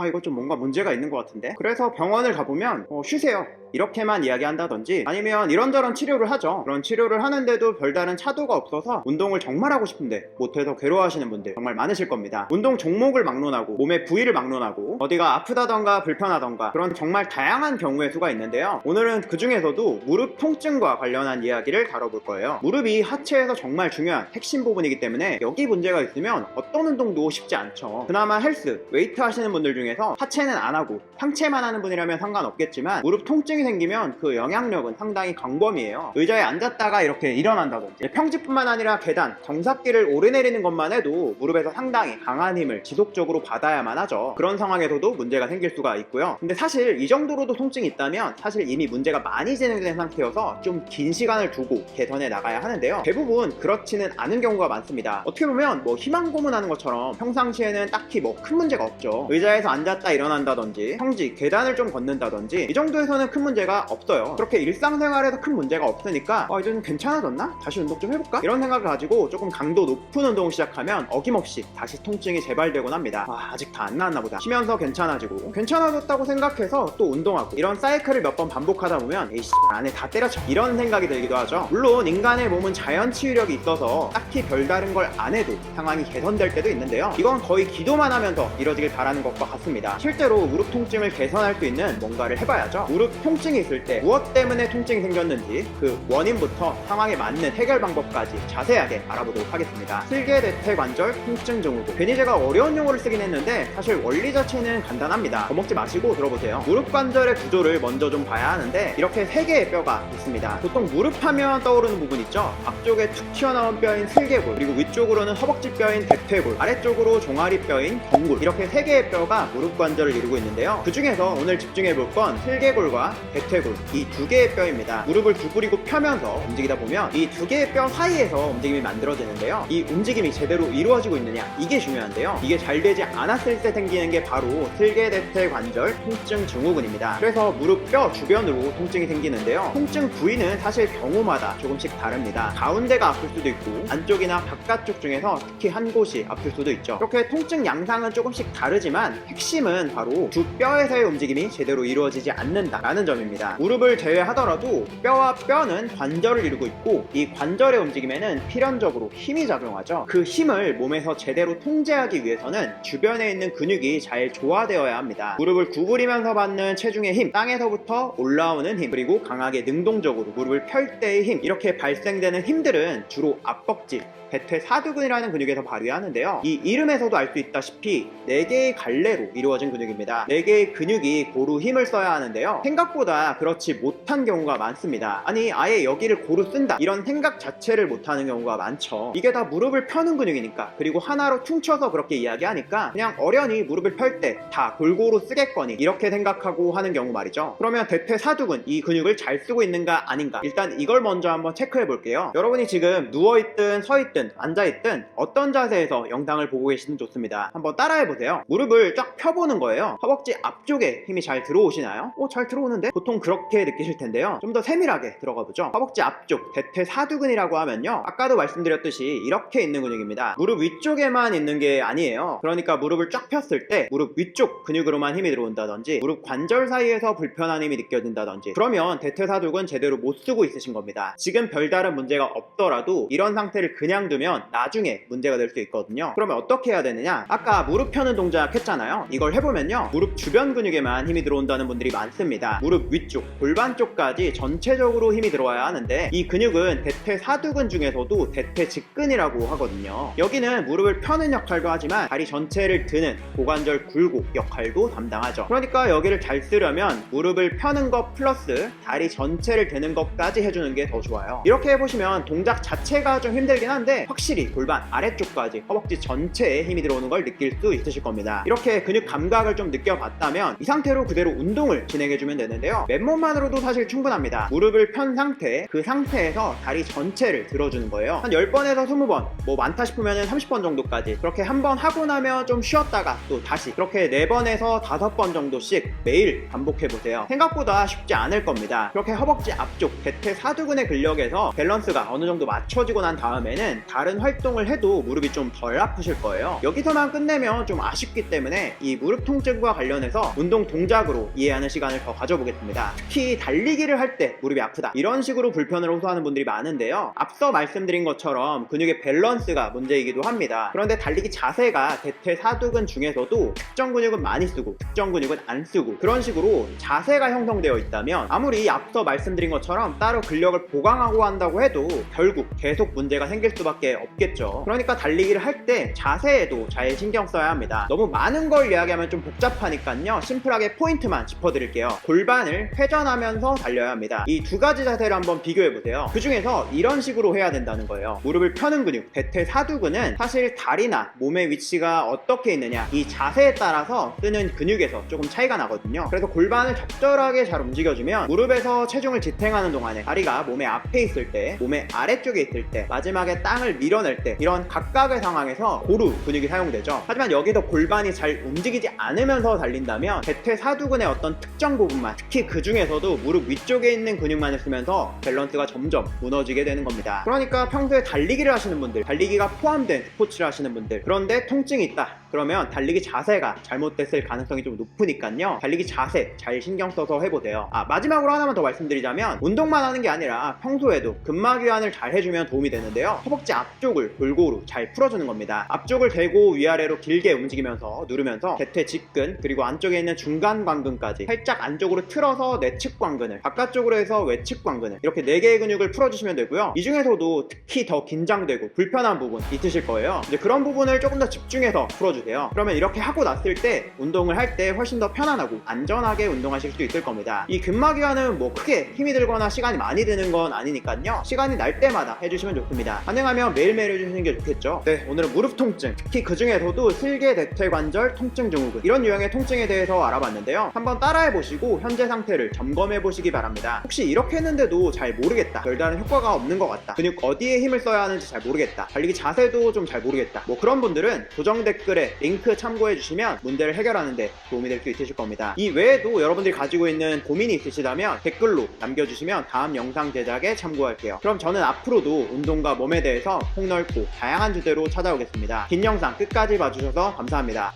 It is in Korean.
아 이거 좀 뭔가 문제가 있는 것 같은데? 그래서 병원을 가보면 어, 쉬세요. 이렇게만 이야기한다든지 아니면 이런저런 치료를 하죠. 그런 치료를 하는데도 별다른 차도가 없어서 운동을 정말 하고 싶은데 못해서 괴로워하시는 분들 정말 많으실 겁니다. 운동 종목을 막론하고 몸의 부위를 막론하고 어디가 아프다던가 불편하던가 그런 정말 다양한 경우의 수가 있는데요. 오늘은 그 중에서도 무릎 통증과 관련한 이야기를 다뤄볼 거예요. 무릎이 하체에서 정말 중요한 핵심 부분이기 때문에 여기 문제가 있으면 어떤 운동도 쉽지 않죠. 그나마 헬스, 웨이트 하시는 분들 중에 서 하체는 안 하고 상체만 하는 분이라면 상관없겠지만 무릎 통증이 생기면 그 영향력은 상당히 광범위해요. 의자에 앉았다가 이렇게 일어난다든지 평지뿐만 아니라 계단, 정삭기를 오르내리는 것만 해도 무릎에서 상당히 강한 힘을 지속적으로 받아야만 하죠. 그런 상황에서도 문제가 생길 수가 있고요. 근데 사실 이 정도로도 통증이 있다면 사실 이미 문제가 많이 진행된 상태여서 좀 긴 시간을 두고 개선해 나가야 하는데요. 대부분 그렇지는 않은 경우가 많습니다. 어떻게 보면 뭐 희망 고문하는 것처럼 평상시에는 딱히 뭐 큰 문제가 없죠. 의자에서 앉 았다 일어난다든지 평지, 계단을 좀 걷는다든지 이 정도에서는 큰 문제가 없어요. 그렇게 일상생활에서 큰 문제가 없으니까 어, 이제 좀 괜찮아졌나? 다시 운동 좀 해볼까? 이런 생각을 가지고 조금 강도 높은 운동을 시작하면 어김없이 다시 통증이 재발되곤 합니다. 아, 아직 다 안 나았나 보다. 쉬면서 괜찮아지고. 괜찮아졌다고 생각해서 또 운동하고. 이런 사이클을 몇 번 반복하다 보면 에이씨 안에 다 때려쳐. 이런 생각이 들기도 하죠. 물론 인간의 몸은 자연 치유력이 있어서 딱히 별다른 걸 안 해도 상황이 개선될 때도 있는데요. 이건 거의 기도만 하면서 이뤄지길 바라는 것과 같습니다 실제로 무릎 통증을 개선할 수 있는 뭔가를 해봐야죠. 무릎 통증이 있을 때 무엇 때문에 통증이 생겼는지 그 원인부터 상황에 맞는 해결 방법까지 자세하게 알아보도록 하겠습니다. 슬개대퇴 관절 통증 증후군. 괜히 제가 어려운 용어를 쓰긴 했는데 사실 원리 자체는 간단합니다. 겁먹지 마시고 들어보세요. 무릎 관절의 구조를 먼저 좀 봐야 하는데 이렇게 세 개의 뼈가 있습니다. 보통 무릎 하면 떠오르는 부분 있죠? 앞쪽에 툭 튀어나온 뼈인 슬개골 그리고 위쪽으로는 허벅지 뼈인 대퇴골 아래쪽으로 종아리 뼈인 경골 이렇게 세 개의 뼈가 무릎 관절을 이루고 있는데요. 그 중에서 오늘 집중해 볼 건 슬개골과 대퇴골 이 두 개의 뼈입니다. 무릎을 구부리고 펴면서 움직이다 보면 이 두 개의 뼈 사이에서 움직임이 만들어지는데요. 이 움직임이 제대로 이루어지고 있느냐 이게 중요한데요. 이게 잘 되지 않았을 때 생기는 게 바로 슬개대퇴 관절 통증 증후군입니다. 그래서 무릎 뼈 주변으로 통증이 생기는데요. 통증 부위는 사실 경우마다 조금씩 다릅니다. 가운데가 아플 수도 있고 안쪽이나 바깥쪽 중에서 특히 한 곳이 아플 수도 있죠. 이렇게 통증 양상은 조금씩 다르지만 핵심은 바로 두 뼈에서의 움직임이 제대로 이루어지지 않는다라는 점입니다. 무릎을 제외하더라도 뼈와 뼈는 관절을 이루고 있고 이 관절의 움직임에는 필연적으로 힘이 작용하죠. 그 힘을 몸에서 제대로 통제하기 위해서는 주변에 있는 근육이 잘 조화되어야 합니다. 무릎을 구부리면서 받는 체중의 힘 땅에서부터 올라오는 힘 그리고 강하게 능동적으로 무릎을 펼 때의 힘 이렇게 발생되는 힘들은 주로 앞벅지 배퇴 사두근이라는 근육에서 발휘하는데요. 이 이름에서도 알 수 있다시피 4개의 갈래로 이루어진 근육입니다. 4개의 근육이 고루 힘을 써야 하는데요. 생각보다 그렇지 못한 경우가 많습니다. 아니 아예 여기를 고루 쓴다 이런 생각 자체를 못하는 경우가 많죠. 이게 다 무릎을 펴는 근육이니까 그리고 하나로 퉁쳐서 그렇게 이야기하니까 그냥 어련히 무릎을 펼 때 다 골고루 쓰겠거니 이렇게 생각하고 하는 경우 말이죠. 그러면 대퇴 사두근 이 근육을 잘 쓰고 있는가 아닌가 일단 이걸 먼저 한번 체크해 볼게요. 여러분이 지금 누워있든 서있든 앉아있든 어떤 자세에서 영상을 보고 계시든 좋습니다. 한번 따라해 보세요. 무릎을 쫙 펴보는 거예요. 허벅지 앞쪽에 힘이 잘 들어오시나요? 오, 잘 들어오는데? 보통 그렇게 느끼실 텐데요. 좀 더 세밀하게 들어가 보죠. 허벅지 앞쪽 대퇴 사두근이라고 하면요. 아까도 말씀드렸듯이 이렇게 있는 근육입니다. 무릎 위쪽에만 있는 게 아니에요. 그러니까 무릎을 쫙 폈을 때 무릎 위쪽 근육으로만 힘이 들어온다든지 무릎 관절 사이에서 불편한 힘이 느껴진다든지 그러면 대퇴사두근 제대로 못 쓰고 있으신 겁니다. 지금 별다른 문제가 없더라도 이런 상태를 그냥 두면 나중에 문제가 될 수 있거든요. 그러면 어떻게 해야 되느냐? 아까 무릎 펴는 동작 했잖아요. 이걸 해보면요. 무릎 주변 근육에만 힘이 들어온다는 분들이 많습니다. 무릎 위쪽, 골반 쪽까지 전체적으로 힘이 들어와야 하는데 이 근육은 대퇴사두근 중에서도 대퇴직근이라고 하거든요. 여기는 무릎을 펴는 역할도 하지만 다리 전체를 드는 고관절 굴곡 역할도 담당하죠. 그러니까 여기를 잘 쓰려면 무릎을 펴는 것 플러스 다리 전체를 드는 것까지 해주는 게 더 좋아요. 이렇게 해보시면 동작 자체가 좀 힘들긴 한데 확실히 골반 아래쪽까지 허벅지 전체에 힘이 들어오는 걸 느낄 수 있으실 겁니다. 이렇게 근육 감각을 좀 느껴봤다면 이 상태로 그대로 운동을 진행해주면 되는데요. 맨몸만으로도 사실 충분합니다. 무릎을 편 상태, 그 상태에서 다리 전체를 들어주는 거예요. 한 10번에서 20번, 뭐 많다 싶으면 30번 정도까지 그렇게 한 번 하고 나면 좀 쉬었다가 또 다시 그렇게 4번에서 5번 정도씩 매일 반복해보세요. 생각보다 쉽지 않을 겁니다. 그렇게 허벅지 앞쪽, 대퇴 사두근의 근력에서 밸런스가 어느 정도 맞춰지고 난 다음에는 다른 활동을 해도 무릎이 좀 덜 아프실 거예요. 여기서만 끝내면 좀 아쉽기 때문에 이이 무릎 통증과 관련해서 운동 동작으로 이해하는 시간을 더 가져보겠습니다. 특히 달리기를 할 때 무릎이 아프다 이런 식으로 불편을 호소하는 분들이 많은데요. 앞서 말씀드린 것처럼 근육의 밸런스가 문제이기도 합니다. 그런데 달리기 자세가 대퇴사두근 중에서도 특정 근육은 많이 쓰고 특정 근육은 안 쓰고 그런 식으로 자세가 형성되어 있다면 아무리 앞서 말씀드린 것처럼 따로 근력을 보강하고 한다고 해도 결국 계속 문제가 생길 수밖에 없겠죠. 그러니까 달리기를 할 때 자세에도 잘 신경 써야 합니다. 너무 많은 걸 이야기하면 좀 복잡하니까요. 심플하게 포인트만 짚어드릴게요. 골반을 회전하면서 달려야 합니다. 이 두 가지 자세를 한번 비교해 보세요. 그 중에서 이런 식으로 해야 된다는 거예요. 무릎을 펴는 근육, 대퇴사두근은 사실 다리나 몸의 위치가 어떻게 있느냐 이 자세에 따라서 쓰는 근육에서 조금 차이가 나거든요. 그래서 골반을 적절하게 잘 움직여주면 무릎에서 체중을 지탱하는 동안에 다리가 몸의 앞에 있을 때, 몸의 아래쪽에 있을 때, 마지막에 땅을 밀어낼 때 이런 각각의 상황에서 고루 근육이 사용되죠. 하지만 여기서 골반이 잘 움직 이지 않으면서 달린다면 대퇴 사두근의 어떤 특정 부분만 특히 그 중에서도 무릎 위쪽에 있는 근육만을 쓰면서 밸런스가 점점 무너지게 되는 겁니다. 그러니까 평소에 달리기를 하시는 분들, 달리기가 포함된 스포츠를 하시는 분들, 그런데 통증이 있다. 그러면 달리기 자세가 잘못됐을 가능성이 좀 높으니까요. 달리기 자세 잘 신경 써서 해보세요. 아, 마지막으로 하나만 더 말씀드리자면 운동만 하는 게 아니라 평소에도 근막이완을 잘 해주면 도움이 되는데요. 허벅지 앞쪽을 골고루 잘 풀어주는 겁니다. 앞쪽을 대고 위아래로 길게 움직이면서 누르면서 대퇴 직근 그리고 안쪽에 있는 중간 관근까지 살짝 안쪽으로 틀어서 내측 관근을 바깥쪽으로 해서 외측 관근을 이렇게 네 개의 근육을 풀어주시면 되고요. 이 중에서도 특히 더 긴장되고 불편한 부분 있으실 거예요. 이제 그런 부분을 조금 더 집중해서 풀어주세요. 그러면 이렇게 하고 났을 때 운동을 할 때 훨씬 더 편안하고 안전하게 운동하실 수 있을 겁니다. 이 근막이완은 뭐 크게 힘이 들거나 시간이 많이 드는 건 아니니까요. 시간이 날 때마다 해주시면 좋습니다. 가능하면 매일매일 해주시는 게 좋겠죠. 네, 오늘은 무릎 통증, 특히 그 중에서도 슬개 대퇴관절 통증 증후군 이런 유형의 통증에 대해서 알아봤는데요. 한번 따라해 보시고 현재 상태를 점검해 보시기 바랍니다. 혹시 이렇게 했는데도 잘 모르겠다. 별다른 효과가 없는 것 같다. 근육 어디에 힘을 써야 하는지 잘 모르겠다. 달리기 자세도 좀 잘 모르겠다. 뭐 그런 분들은 고정 댓글에 링크 참고해 주시면 문제를 해결하는데 도움이 될 수 있으실 겁니다. 이 외에도 여러분들이 가지고 있는 고민이 있으시다면 댓글로 남겨주시면 다음 영상 제작에 참고할게요. 그럼 저는 앞으로도 운동과 몸에 대해서 폭넓고 다양한 주제로 찾아오겠습니다. 긴 영상 끝까지 봐주셔서 감사합니다.